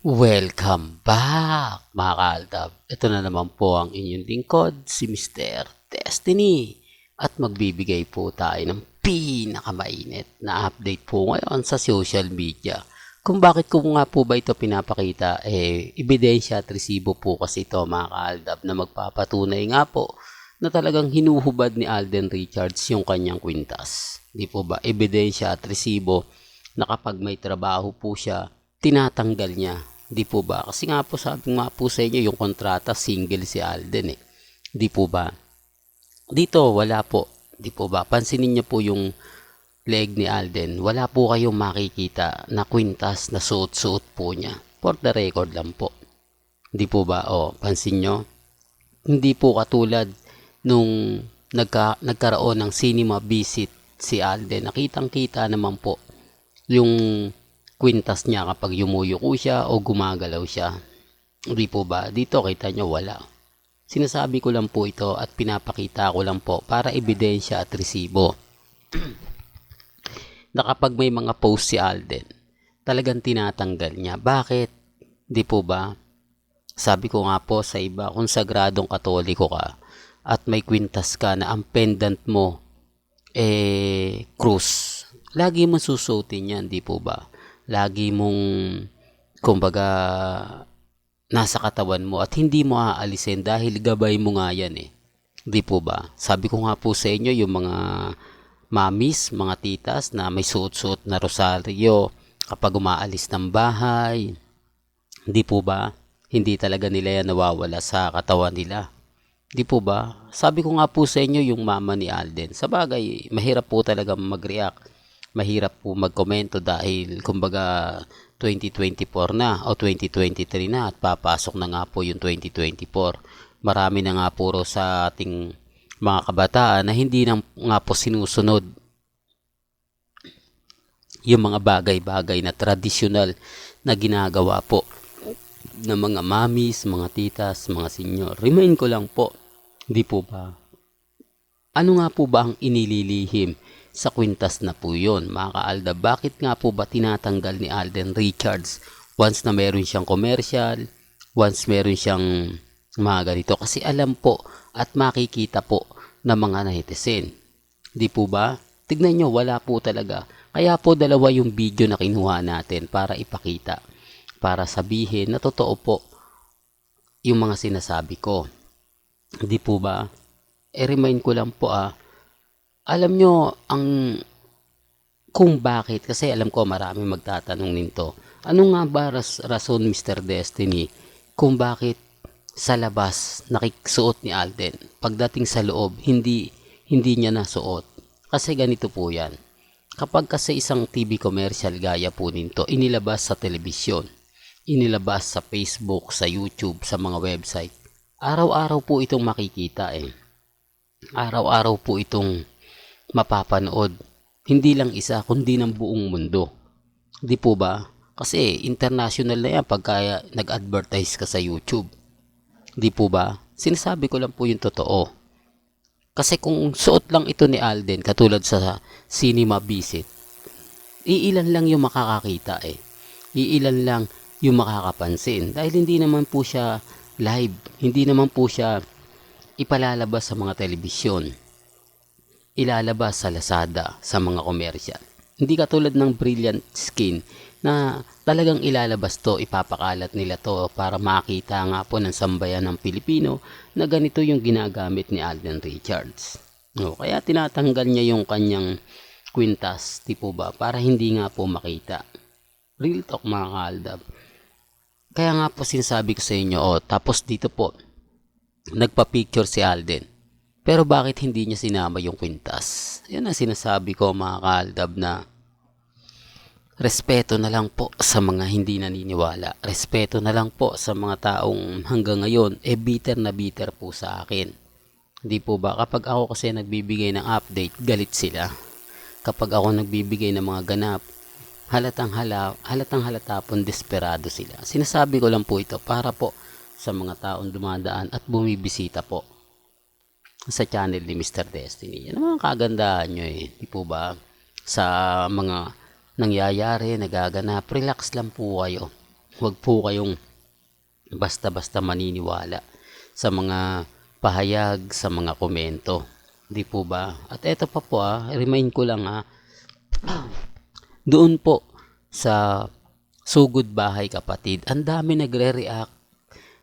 Welcome back mga kaaldab. Ito na naman po ang inyong lingkod, si Mr. Destiny. At magbibigay po tayo ng pinakamainit na update po ngayon sa social media. Kung bakit ko nga po ba ito pinapakita, eh, ebidensya at resibo po kasi ito mga kaaldab na magpapatunay nga po na talagang hinuhubad ni Alden Richards yung kanyang kwintas. Di po ba? Ebidensya at resibo na kapag may trabaho po siya, tinatanggal niya. Di po ba? Kasi nga po sabi nga po sa inyo, yung kontrata single si Alden eh. Di po ba? Dito, wala po. Di po ba? Pansinin niyo po yung leg ni Alden. Wala po kayong makikita na kwintas na suot-suot po niya. For the record lang po. Di po ba? O, pansin nyo? Hindi po katulad nung nagka, nagkaroon ng cinema visit si Alden. Nakitang-kita naman po yung kwintas niya kapag yumuyuko siya o gumagalaw siya. Hindi po ba? Dito kita nyo wala. Sinasabi ko lang po ito at pinapakita ko lang po para ebidensya at resibo. na kapag may mga post si Alden, talagang tinatanggal niya. Bakit? Di po ba? Sabi ko nga po sa iba, kung sagradong katoliko ka at may kwintas ka na ang pendant mo eh krus, lagi mo susuotin yan, di po ba? Lagi mong kumbaga nasa katawan mo at hindi mo aalisin dahil gabay mo nga yan eh. Di po ba? Sabi ko nga po sa inyo yung mga mamis, mga titas na may suot-suot na rosaryo kapag umaalis ng bahay. Di po ba? Hindi talaga nila yan nawawala sa katawan nila. Di po ba? Sabi ko nga po sa inyo yung mama ni Alden. Sa bagay, mahirap po talaga mag-react. Mahirap po magkomento dahil kumbaga 2024 na o 2023 na at papasok na nga po yung 2024. Marami na nga puro sa ating mga kabataan na hindi na nga po sinusunod yung mga bagay-bagay na tradisyonal na ginagawa po ng mga mamis, mga titas, mga senyor. Remind ko lang po, di po ba? Ano nga po ba ang inililihim sa kwintas na po yun? Mga kaalda, bakit nga po ba tinatanggal ni Alden Richards once na meron siyang commercial, once meron siyang mga ganito? Kasi alam po at makikita po ng mga netizen. Di po ba? Tignan nyo, wala po talaga. Kaya po dalawa yung video na kinuha natin para ipakita. Para sabihin na totoo po yung mga sinasabi ko. Di po ba? E-remind ko lang po ah. Alam nyo, ang kung bakit, kasi alam ko marami magtatanong nito. Ano nga ba ras, rason Mr. Destiny kung bakit sa labas nakiksuot ni Alden. Pagdating sa loob, hindi hindi niya nasuot. Kasi ganito po 'yan. Kapag kasi isang TV commercial gaya po nito, inilabas sa telebisyon, inilabas sa Facebook, sa YouTube, sa mga website. Araw-araw po itong makikita eh. Araw-araw po itong mapapanood. Hindi lang isa, kundi ng buong mundo. Di po ba? Kasi international na yan pagka nag-advertise ka sa YouTube. Di po ba? Sinasabi ko lang po yung totoo. Kasi kung suot lang ito ni Alden, katulad sa cinema visit, iilan lang yung makakakita eh. Iilan lang yung makakapansin. Dahil hindi naman po siya live. Hindi naman po siya ipalalabas sa mga telebisyon. Ilalabas sa Lazada, sa mga komersyal. Hindi katulad ng Brilliant Skin na talagang ilalabas to, ipapakalat nila to para makita nga po ng sambayan ng Pilipino na ganito yung ginagamit ni Alden Richards. No, kaya tinatanggal niya yung kanyang kwintas, tipo ba, para hindi nga po makita. Real talk mga kaaldab. Kaya nga po sinasabi ko sa inyo, oh, tapos dito po, nagpa-picture si Alden. Pero bakit hindi niya sinama yung kwintas? Yan ang sinasabi ko mga kaaldab na respeto na lang po sa mga hindi naniniwala. Respeto na lang po sa mga taong hanggang ngayon e eh, bitter na bitter po sa akin. Hindi po ba kapag ako kasi nagbibigay ng update, galit sila. Kapag ako nagbibigay ng mga ganap, halatang hala, halatang halata po desperado sila. Sinasabi ko lang po ito para po sa mga taong dumadaan at bumibisita po sa channel ni Mr. Destiny. Ang mga kagandahan nyo eh. Di po ba? Sa mga nangyayari, nagaganap, relax lang po kayo. Huwag po kayong basta-basta maniniwala sa mga pahayag, sa mga komento. Di po ba? At eto pa po ah, remind ko lang ah, doon po sa Sugod Bahay Kapatid, ang dami nagre-react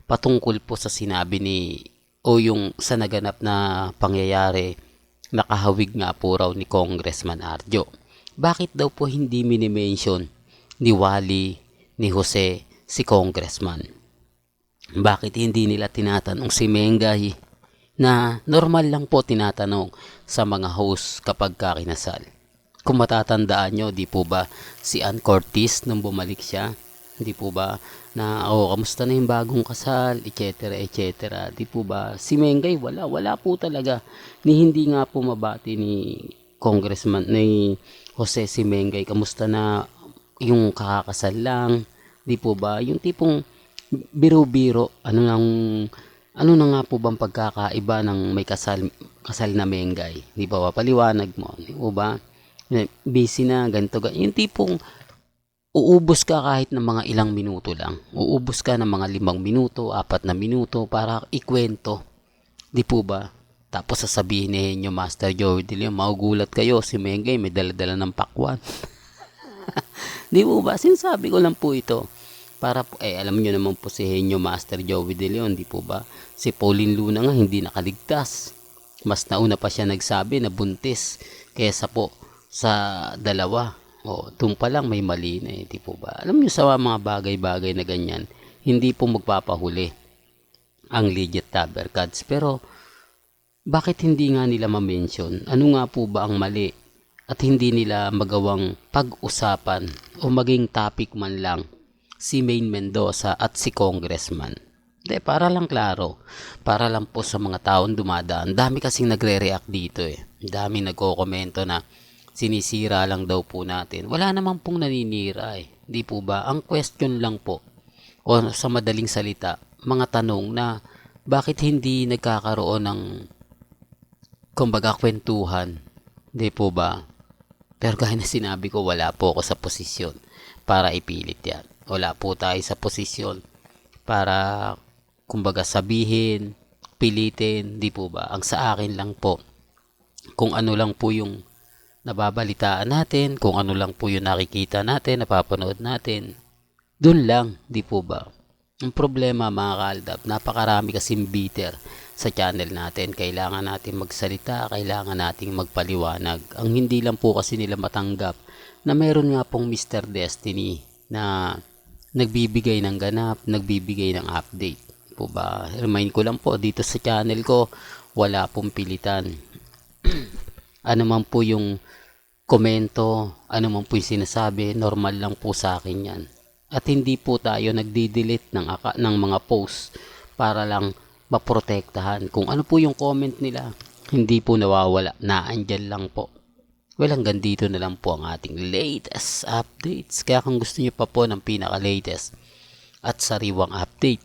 patungkol po sa sinabi ni o yung sa naganap na pangyayari nakahawig nga po raw ni Congressman Arjo. Bakit daw po hindi minimension ni Wally, ni Jose, si Congressman? Bakit hindi nila tinatanong si Mengay na normal lang po tinatanong sa mga host kapag kakinasal? Kung matatandaan nyo, di po ba si Ann Cortez nung bumalik siya? Di po ba na, oh, kamusta na yung bagong kasal, etc. etc. Di po ba? Si Mengay, wala. Wala po talaga. Ni hindi nga po mabati ni Congressman, ni Jose si Mengay, kamusta na yung kakakasal lang. Di po ba? Yung tipong biro-biro, ano nang ano na nga po bang pagkakaiba ng may kasal kasal na Mengay? Di ba? Paliwanag mo, di po ba? Busy na, ganito, ganito. Yung tipong uubos ka kahit ng mga ilang minuto lang. Uubos ka ng mga limang minuto, apat na minuto para ikwento. Di po ba? Tapos sasabihin niyo Master Joey De Leon, maugulat kayo, si Mengay may daladala ng pakwan. Di po ba? Sinasabi ko lang po ito. Para po, eh, alam niyo naman po si Henyo Master Joey De Leon, di po ba? Si Pauline Luna nga hindi nakaligtas. Mas nauna pa siya nagsabi na buntis kaysa po sa dalawa. O, doon pa lang may mali na eh, di po ba? Alam niyo sa mga bagay-bagay na ganyan, hindi po magpapahuli ang legit Taber Cards. Pero, bakit hindi nga nila ma-mention? Ano nga po ba ang mali? At hindi nila magawang pag-usapan o maging topic man lang si Main Mendoza at si Congressman. De, para lang klaro, para lang po sa mga taong dumadaan. Dami kasing nagre-react dito eh. Dami nagko-komento na sinisira lang daw po natin. Wala naman pong naninira eh. Di po ba? Ang question lang po, o sa madaling salita, mga tanong na bakit hindi nagkakaroon ng kumbaga kwentuhan. Di po ba? Pero gaya na sinabi ko, wala po ako sa posisyon para ipilit yan. Wala po tayo sa posisyon para kumbaga sabihin, pilitin, di po ba? Ang sa akin lang po, kung ano lang po yung nababalitaan natin, kung ano lang po yung nakikita natin, napapanood natin, dun lang, di po ba? Ang problema mga kaaldab, napakarami kasing bitter sa channel natin. Kailangan natin magsalita, kailangan nating magpaliwanag. Ang hindi lang po kasi nila matanggap na meron nga pong Mr. Destiny na nagbibigay ng ganap, nagbibigay ng update. Po ba? Remind ko lang po dito sa channel ko, wala pong pilitan. ano man po yung komento, ano man po yung sinasabi, normal lang po sa akin yan. At hindi po tayo nagdi-delete ng, ng mga posts para lang maprotektahan. Kung ano po yung comment nila, hindi po nawawala, naandyan lang po. Well, hanggang dito na lang po ang ating latest updates. Kaya kung gusto niyo pa po ng pinaka-latest at sariwang update,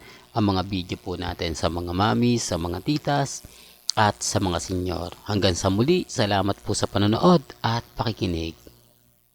ang mga video po natin sa mga mami, sa mga titas at sa mga senyor. Hanggang sa muli, salamat po sa panonood at pakikinig.